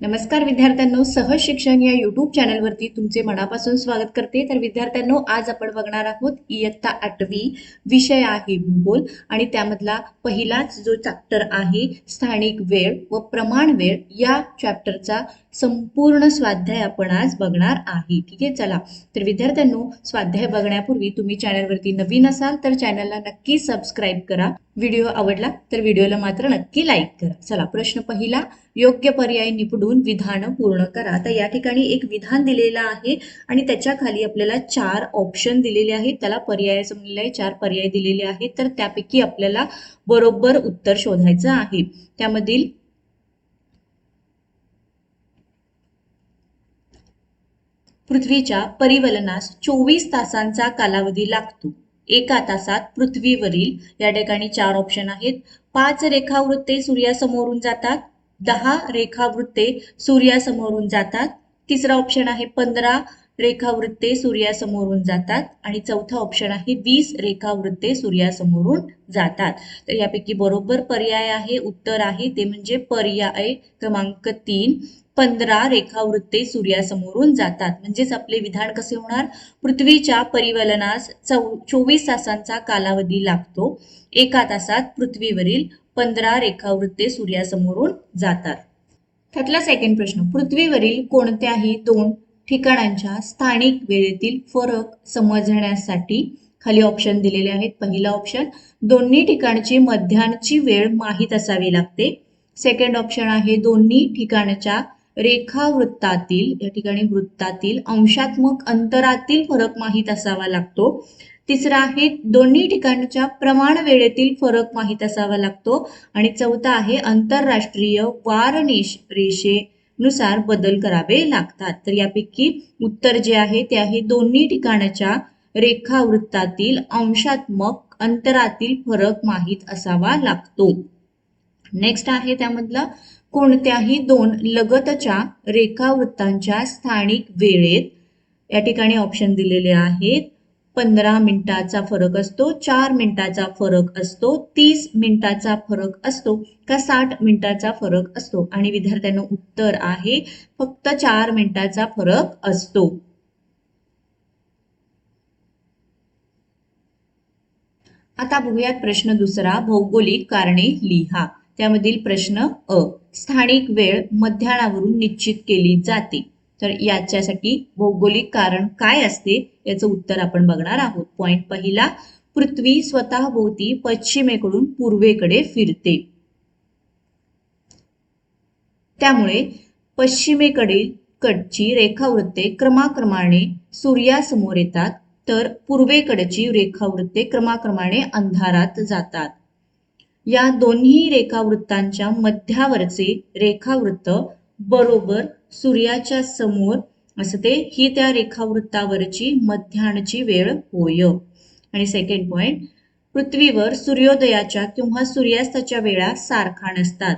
नमस्कार विद्यार्थ्यांनो सहज शिक्षण या युट्यूब चॅनलवरती तुमचे मनापासून स्वागत करते. तर विद्यार्थ्यांनो आज आपण बघणार आहोत इयत्ता आठवी विषय आहे भूगोल आणि त्यामधला पहिलाच जो चॅप्टर आहे स्थानिक वेळ व प्रमाण वेळ या चॅप्टरचा संपूर्ण स्वाध्याय आपण आज बघणार आहे. ठीक आहे? चला. तर विद्यार्थ्यांनो स्वाध्याय बघण्यापूर्वी तुम्ही चॅनलवरती नवीन असाल तर चॅनलला नक्की सबस्क्राईब करा. व्हिडिओ आवडला तर व्हिडिओला मात्र नक्की लाईक करा. चला प्रश्न पहिला. योग्य पर्याय निवडून विधान पूर्ण करा. आता या ठिकाणी एक विधान दिलेलं आहे आणि त्याच्याखाली आपल्याला चार ऑप्शन दिलेले आहेत. त्याला पर्याय समजलेले आहे चार पर्याय दिलेले आहेत. तर त्यापैकी आपल्याला बरोबर उत्तर शोधायचं आहे. त्यामधील पृथ्वीच्या परिवलनास चोवीस तासांचा कालावधी लागतो. एका तासात पृथ्वीवरील या ठिकाणी चार ऑप्शन आहेत. पाच रेखावृत्ते सूर्यासमोरून जातात. दहा रेखावृत्ते सूर्यासमोरून जातात. तिसरा ऑप्शन आहे पंधरा रेखावृत्ते सूर्यासमोरून जातात आणि चौथा ऑप्शन आहे वीस रेखावृत्ते सूर्यासमोरून जातात. तर यापैकी बरोबर पर्याय आहे उत्तर आहे ते म्हणजे पर्याय क्रमांक तीन. पंधरा रेखावृत्ते सूर्यासमोरून जातात. म्हणजेच आपले विधान कसे होणार? पृथ्वीच्या परिवलनास चौ चोवीस तासांचा कालावधी लागतो. एका तासात पृथ्वीवरील पंधरा रेखावृत्ते सूर्यासमोरून जातात. त्यातला सेकंड प्रश्न पृथ्वीवरील कोणत्याही दोन ठिकाणांच्या स्थानिक वेळेतील फरक समजण्यासाठी खाली ऑप्शन दिलेले आहेत. पहिला ऑप्शन दोन्ही ठिकाणची मध्यानची वेळ माहीत असावी लागते. सेकंड ऑप्शन आहे दोन्ही ठिकाणच्या रेखावृत्तातील या ठिकाणी वृत्तातील अंशात्मक अंतरातील फरक माहीत असावा लागतो. तिसरा आहे दोन्ही ठिकाणच्या प्रमाण वेळेतील फरक माहीत असावा लागतो. आणि चौथा आहे आंतरराष्ट्रीय वार नुसार बदल करावे लागतात. तर यापैकी उत्तर जे आहे ते आहे दोन्ही ठिकाणाच्या रेखावृत्तातील अंशात्मक अंतरातील फरक माहीत असावा लागतो. नेक्स्ट आहे त्यामधला कोणत्याही दोन लगतच्या रेखावृत्तांच्या स्थानिक वेळेत या ठिकाणी ऑप्शन दिलेले आहेत. पंधरा मिनिटाचा फरक असतो चार मिनिटाचा फरक असतो तीस मिनिटाचा फरक असतो का साठ मिनिटाचा फरक असतो. आणि विद्यार्थ्यांना उत्तर आहे फक्त चार मिनिटाचा फरक असतो. आता बघूयात प्रश्न दुसरा भौगोलिक कारणे लिहा. त्यामधील प्रश्न अ स्थानिक वेळ मध्यानावरून निश्चित केली जाते. तर याच्यासाठी भौगोलिक कारण काय असते याचं उत्तर आपण बघणार आहोत. पॉइंट पहिला पृथ्वी स्वतःभोवती पश्चिमेकडून पूर्वेकडे फिरते. त्यामुळे पश्चिमेकडील कडची रेखावृत्ते क्रमाक्रमाने सूर्यासमोर येतात तर पूर्वेकडची रेखावृत्ते क्रमाक्रमाने अंधारात जातात. या दोन्ही रेखावृत्तांच्या मध्यावरचे रेखावृत्त बरोबर सूर्याच्या समोर असते ही त्या रेखावृत्तावरची मध्यान्हची वेळ होय. आणि सेकंड पॉइंट पृथ्वीवर सूर्योदयाच्या किंवा सूर्यास्ताच्या वेळा सारखा नसतात.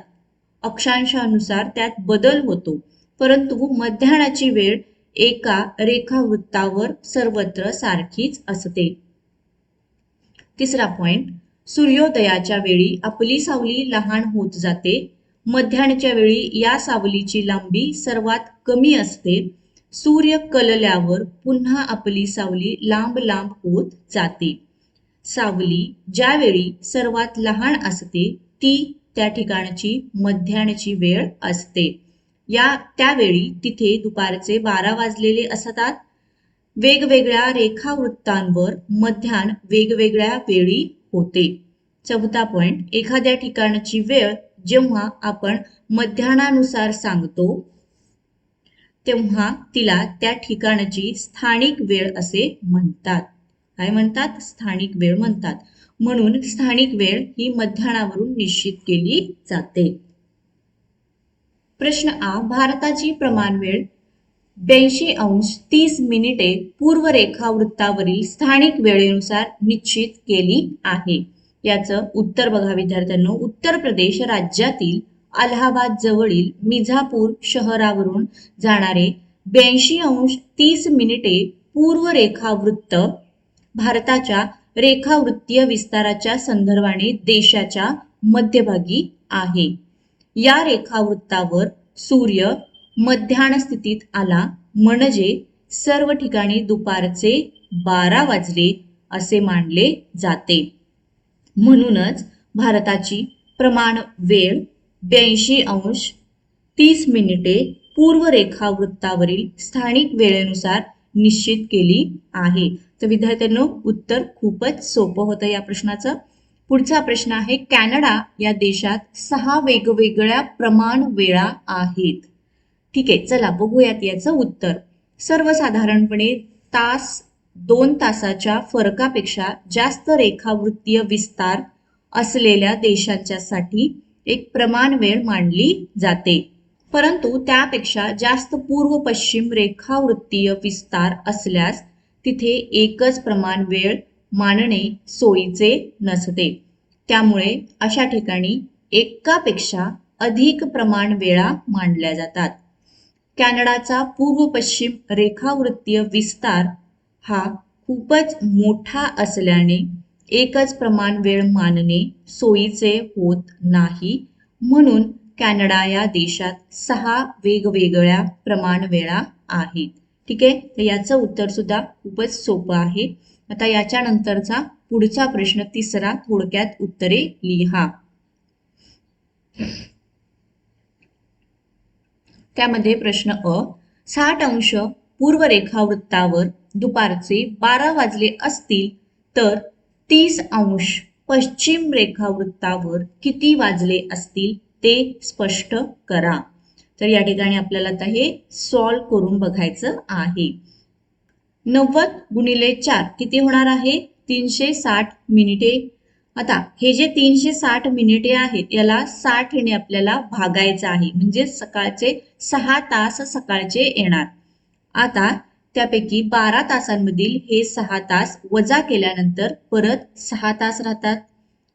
अक्षांशानुसार त्यात बदल होतो. परंतु मध्यान्हाची वेळ एका रेखावृत्तावर सर्वत्र सारखीच असते. तिसरा पॉइंट सूर्योदयाच्या वेळी आपली सावली लहान होत जाते. मध्याह्नच्या वेळी या सावलीची लांबी सर्वात कमी असते. सूर्य कलल्यावर पुन्हा आपली सावली लांब लांब होत जाते. सावली ज्यावेळी सर्वात लहान असते ती त्या ठिकाणची मध्यान्हची वेळ असते. या त्यावेळी तिथे दुपारचे बारा वाजलेले असतात. वेगवेगळ्या रेखावृत्तांवर मध्यान वेगवेगळ्या वेळी होते. चौथा पॉइंट एखाद्या ठिकाणची वेळ जेव्हा आपण मध्यानानुसार सांगतो तेव्हा तिला त्या ठिकाणची स्थानिक वेळ असे म्हणतात. काय म्हणतात? स्थानिक वेळ म्हणतात. म्हणून स्थानिक वेळ ही मध्यानावरून निश्चित केली जाते. प्रश्न आ भारताची प्रमाण वेळ ब्याऐंशी अंश तीस मिनिटे पूर्व रेखावृत्तावरील स्थानिक वेळेनुसार निश्चित केली आहे. याचं उत्तर बघा विद्यार्थ्यांनो. उत्तर प्रदेश राज्यातील अलाहाबाद जवळील मिझापूर शहरावरून जाणारे ब्याऐंशी अंश तीस मिनिटे पूर्व रेखावृत्त भारताच्या रेखावृत्तीय विस्ताराच्या संदर्भाने देशाच्या मध्यभागी आहे. या रेखावृत्तावर सूर्य मध्यान स्थितीत आला. म्हणजे सर्व ठिकाणी दुपारचे बारा वाजले असे मानले जाते. म्हणूनच भारताची प्रमाण वेळ ब्याऐंशी अंश तीस मिनिटे पूर्व रेखावृत्तावरील स्थानिक वेळेनुसार निश्चित केली आहे. तर विद्यार्थ्यांनो उत्तर खूपच सोपं होतं या प्रश्नाचं. पुढचा प्रश्न आहे कॅनडा या देशात सहा वेगवेगळ्या प्रमाण वेळा आहेत. ठीक आहे चला बघूयात याचं उत्तर. सर्वसाधारणपणे तास दोन तासाच्या फरकापेक्षा जास्त रेखावृत्तीय विस्तार असलेल्या देशांच्यासाठी एक प्रमाण वेळ मानली जाते. परंतु त्यापेक्षा जास्त पूर्व पश्चिम रेखावृत्तीय विस्तार असल्यास तिथे एकच प्रमाण वेळ मानणे सोयीचे नसते. त्यामुळे अशा ठिकाणी एकापेक्षा अधिक प्रमाण वेळा मांडल्या जातात. कॅनडाचा पूर्व पश्चिम रेखावृत्तीय विस्तार हा खूपच मोठा असल्याने एकच प्रमाण वेळ मानणे सोयीचे होत नाही. म्हणून कॅनडा या देशात सहा वेगवेगळ्या प्रमाण वेळा आहेत. ठीक आहे? तर याचं उत्तर सुद्धा खूपच सोपं आहे. आता याच्यानंतरचा पुढचा प्रश्न तिसरा थोडक्यात उत्तरे लिहा. त्यामध्ये प्रश्न अ साठ अंश पूर्व रेखावृत्तावर दुपारचे बारा वाजले असतील तर तीस अंश पश्चिम रेखावृत्तावर किती वाजले असतील ते स्पष्ट करा. तर या ठिकाणी आपल्याला आता हे सॉल्व करून बघायचं आहे. नव्वद गुणिले चार किती होणार आहे? तीनशे साठ मिनिटे. आता हे जे तीनशे साठ मिनिटे आहेत याला साठने आपल्याला भागायचं आहे. म्हणजे सकाळचे सहा तास सकाळचे येणार. आता त्यापैकी बारा तासांमधील हे सहा तास वजा केल्यानंतर परत सहा तास राहतात.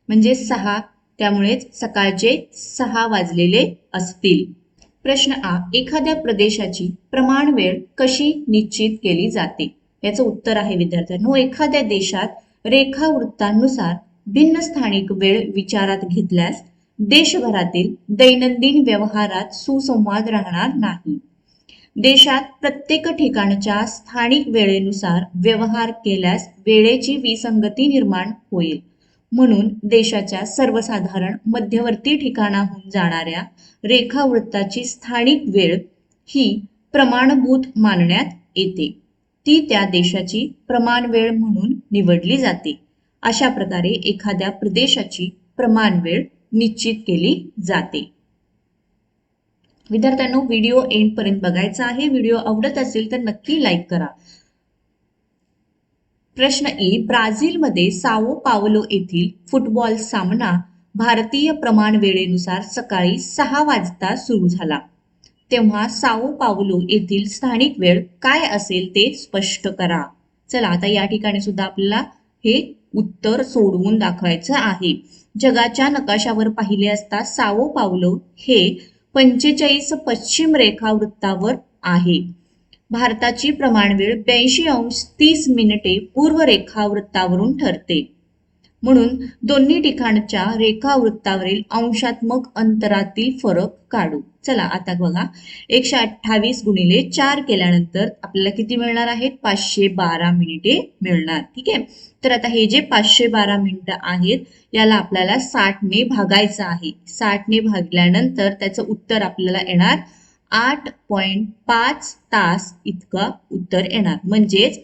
म्हणजे सहा त्यामुळेच सकाळचे सहा वाजलेले असतील. प्रश्न आ एखाद्या प्रदेशाची प्रमाण वेळ कशी निश्चित केली जाते? याचं उत्तर आहे विद्यार्थ्यांनो एखाद्या देशात रेखावृत्तांनुसार भिन्न स्थानिक वेळ विचारात घेतल्यास देशभरातील दैनंदिन व्यवहारात सुसंवाद राहणार नाही. देशात प्रत्येक ठिकाणच्या स्थानिक वेळेनुसार व्यवहार केल्यास वेळेची विसंगती निर्माण होईल. म्हणून देशाच्या सर्वसाधारण मध्यवर्ती ठिकाणाहून जाणाऱ्या रेखावृत्ताची स्थानिक वेळ ही प्रमाणभूत मानण्यात येते. ती त्या देशाची प्रमाण वेळ म्हणून निवडली जाते. अशा प्रकारे एखाद्या प्रदेशाची प्रमाण वेळ निश्चित केली जाते. विद्यार्थ्यांनो व्हिडिओ एंड पर्यंत बघायचा आहे. व्हिडिओ आवडत असेल तर नक्की लाईक करा. प्रश्न ए ब्राझीलमध्ये सावो पावलो येथील फुटबॉल सामना भारतीय प्रमाण वेळेनुसार सकाळी सहा वाजता सुरू झाला. तेव्हा सावो पावलो येथील स्थानिक वेळ काय असेल ते स्पष्ट करा. चला आता या ठिकाणी सुद्धा आपल्याला हे उत्तर सोडवून दाखवायचं आहे. जगाच्या नकाशावर पाहिले असता सावो पावलो हे पंचेचाळीस पश्चिम रेखावृत्तावर आहे. भारताची प्रमाणवेळ ब्याऐंशी अंश तीस मिनिटे पूर्व रेखावृत्तावरून ठरते. म्हणून दोन्ही ठिकाणच्या रेखावृत्तावरील अंशात्मक अंतरातील फरक काढू. चला आता बघा. एकशे अठ्ठावीस गुणिले चार केल्यानंतर आपल्याला किती मिळणार आहेत? पाचशे बारा मिनिटे मिळणार. ठीक आहे? तर आता हे जे पाचशे बारा मिनिटं आहेत याला आपल्याला साठने भागायचं आहे. साठने भागल्यानंतर त्याचं उत्तर आपल्याला येणार आठ पॉईंट पाच तास इतका उत्तर येणार. म्हणजेच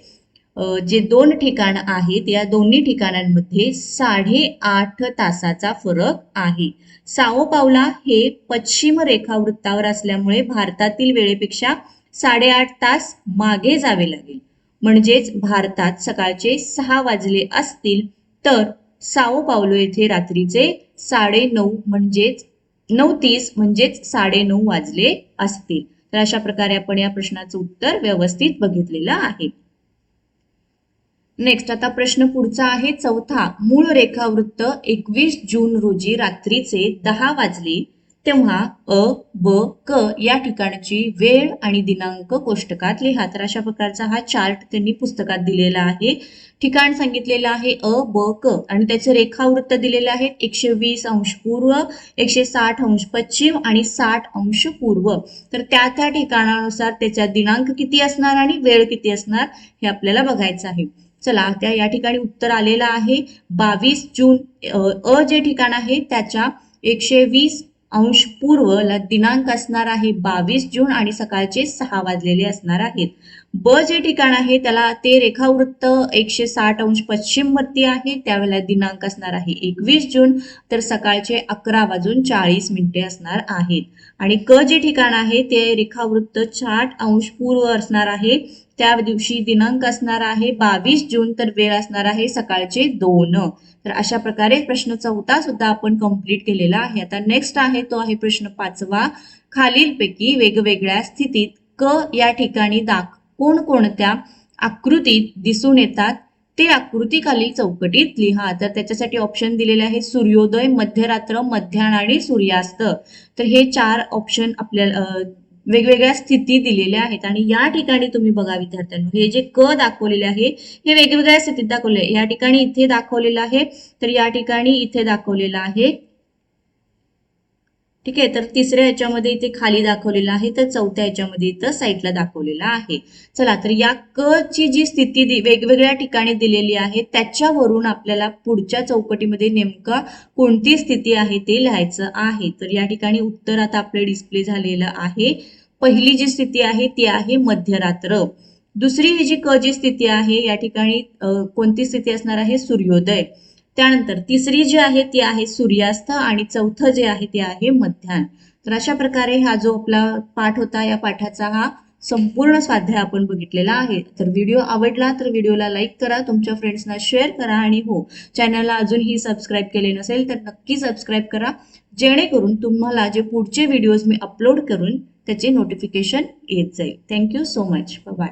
जे दोन ठिकाण आहेत या दोन्ही ठिकाणांमध्ये साडेआठ तासाचा फरक आहे. साओ पावला हे पश्चिम रेखावृत्तावर असल्यामुळे भारतातील वेळेपेक्षा साडेआठ तास मागे जावे लागेल. म्हणजेच भारतात सकाळचे सहा वाजले असतील तर साओ पावलो येथे रात्रीचे साडे नऊ म्हणजेच नऊ तीस म्हणजेच साडे नऊ वाजले असतील. तर अशा प्रकारे आपण या प्रश्नाचं उत्तर व्यवस्थित बघितलेलं आहे. नेक्स्ट आता प्रश्न पुढचा आहे. चौथा मूळ रेखावृत्त एकवीस जून रोजी रात्रीचे दहा वाजले. तेव्हा अ ब क या ठिकाणची वेळ आणि दिनांक कोष्टकात लिहा. तर अशा प्रकारचा हा चार्ट त्यांनी पुस्तकात दिलेला आहे. ठिकाण सांगितलेलं आहे अ ब क आणि त्याचे रेखावृत्त दिलेले आहेत. एकशे वीस अंश पूर्व एकशे साठ अंश पश्चिम आणि साठ अंश पूर्व. तर त्या त्या ठिकाणानुसार त्याचा दिनांक किती असणार आणि वेळ किती असणार हे आपल्याला बघायचं आहे. चला त्या या ठिकाणी उत्तर आलेलं आहे. बावीस जून अ जे ठिकाण आहे त्याच्या एकशे वीस अंश पूर्वला दिनांक असणार आहे बावीस जून आणि सकाळचे सहा वाजलेले असणार आहेत. ब जे ठिकाण आहे त्याला ते रेखावृत्त एकशे साठ अंश पश्चिमवरती आहे त्यावेळेला दिनांक असणार आहे एकवीस जून तर सकाळचे अकरा वाजून चाळीस मिनिटे असणार आहेत. आणि क जे ठिकाण आहे ते रेखावृत्त साठ अंश पूर्व असणार आहे. त्या दिवशी दिनांक असणार आहे बावीस जून तर वेळ असणार आहे सकाळचे दोन. तर अशा प्रकारे प्रश्न चौथा सुद्धा आपण कंप्लीट केलेला आहे. आता नेक्स्ट आहे तो आहे प्रश्न पाचवा. खालीलपैकी वेगवेगळ्या स्थितीत क या ठिकाणी दाख कोणकोणत्या आकृतीत दिसून येतात ते आकृती खाली चौकटीत लिहा. तर त्याच्यासाठी ऑप्शन दिलेले आहे सूर्योदय मध्यरात्र मध्याह्न आणि सूर्यास्त. तर हे चार ऑप्शन आपल्याला अं, वेगवेगळ्या स्थिती दिलेल्या आहेत आणि या ठिकाणी तुम्ही बघा विद्यार्थ्यांनो हे जे क दाखवलेले आहे हे वेगवेगळ्या स्थितीत दाखवले. या ठिकाणी इथे दाखवलेलं आहे तर या ठिकाणी इथे दाखवलेलं आहे ठीक आहे? तर तिसऱ्या याच्यामध्ये इथे खाली दाखवलेलं आहे तर चौथ्या याच्यामध्ये इथं साईडला दाखवलेलं आहे. चला तर या क ची जी स्थिती वेगवेगळ्या ठिकाणी दिलेली आहे त्याच्यावरून आपल्याला पुढच्या चौकटीमध्ये नेमका कोणती स्थिती आहे ते लिहायचं आहे. तर या ठिकाणी उत्तर आता आपलं डिस्प्ले झालेलं आहे. पहिली जी स्थिती आहे ती आहे मध्यरात्र. दुसरी ही जी क जी स्थिती आहे या ठिकाणी कोणती स्थिती असणार आहे? सूर्योदय. त्यानंतर तिसरी जी आहे ती आहे सूर्यास्त आणि चौथं जे आहे ते आहे मध्याह्न तर अशा प्रकारे हा जो आपला पाठ होता या पाठाचा हा संपूर्ण स्वाध्याय आपण बघितलेला आहे. तर व्हिडिओ आवडला तर व्हिडिओला लाईक करा तुमच्या फ्रेंड्सना शेअर करा आणि हो चॅनलला अजूनही सबस्क्राईब केले नसेल तर नक्की सबस्क्राईब करा जेणेकरून तुम्हाला जे पुढचे व्हिडिओज मी अपलोड करून त्याचे नोटिफिकेशन येत जाईल. Thank you so much bye